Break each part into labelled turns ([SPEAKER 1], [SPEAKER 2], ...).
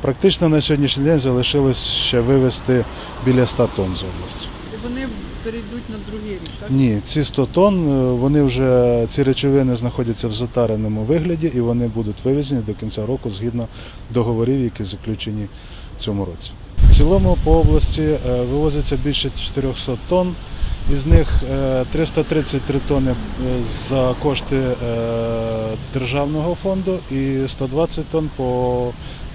[SPEAKER 1] Практично на сьогоднішній день залишилось ще вивезти біля 100 тонн з області.
[SPEAKER 2] Вони перейдуть на другий рік, так?
[SPEAKER 1] Ні, ці 100 тонн, е, вони вже ці речовини знаходяться в затареному вигляді і вони будуть вивезені до кінця року згідно договорів, які заключені в цьому році. В цілому по області е, вивозиться більше 400 тонн. Із них е, 333 тонни е, за кошти державного фонду і 120 тонн по,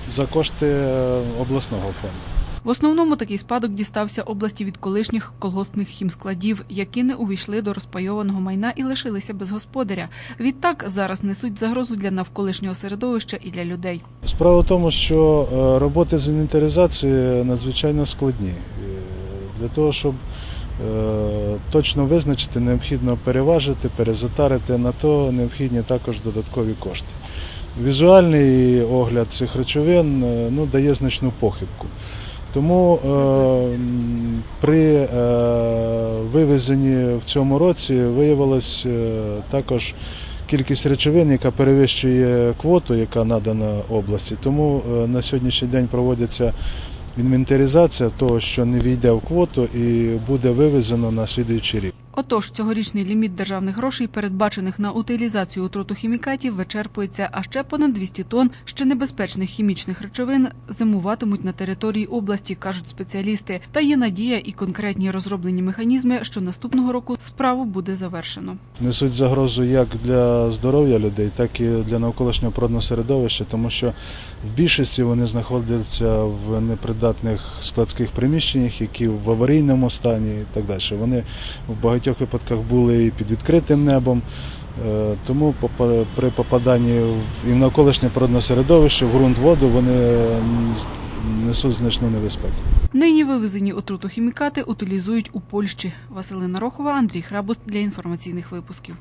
[SPEAKER 1] за кошти е, обласного фонду.
[SPEAKER 2] В основному такий спадок дістався області від колишніх колгоспних хімскладів, які не увійшли до розпайованого майна і лишилися без господаря. Відтак зараз несуть загрозу для навколишнього середовища і для людей.
[SPEAKER 1] Справа в тому, що е, роботи з інвентаризації надзвичайно складні. Е, Для того, щоб точно визначити, необхідно переважити, перезатарити, на то необхідні також додаткові кошти. Візуальний огляд цих речовин е, ну, дає значну похибку. Тому е, при е, вивезенні в цьому році виявилось е, також кількість речовин, яка перевищує квоту, яка надана області. Тому е, на сьогоднішній день проводиться інвентаризація того, що не війде в квоту, і буде вивезено на слідуючий рік.
[SPEAKER 2] Отож, цьогорічний ліміт державних грошей, передбачених на утилізацію отрутохімікатів, вичерпується, а ще понад 200 тонн ще небезпечних хімічних речовин зимуватимуть на території області, кажуть спеціалісти. Та є надія і конкретні розроблені механізми, що наступного року справу буде завершено.
[SPEAKER 1] Несуть загрозу як для здоров'я людей, так і для навколишнього природного середовища, тому що в більшості вони знаходяться в непридатних складських приміщеннях, які в аварійному стані і так далі. Вони в багатьох випадках були і під відкритим небом. Е, Тому при попаданні і в навколишнє природне середовище, в ґрунт воду вони е, несуть значну небезпеку.
[SPEAKER 2] Нині вивезені отрутохімікати утилізують у Польщі. Василина Рохова, Андрій Храбус для інформаційних випусків.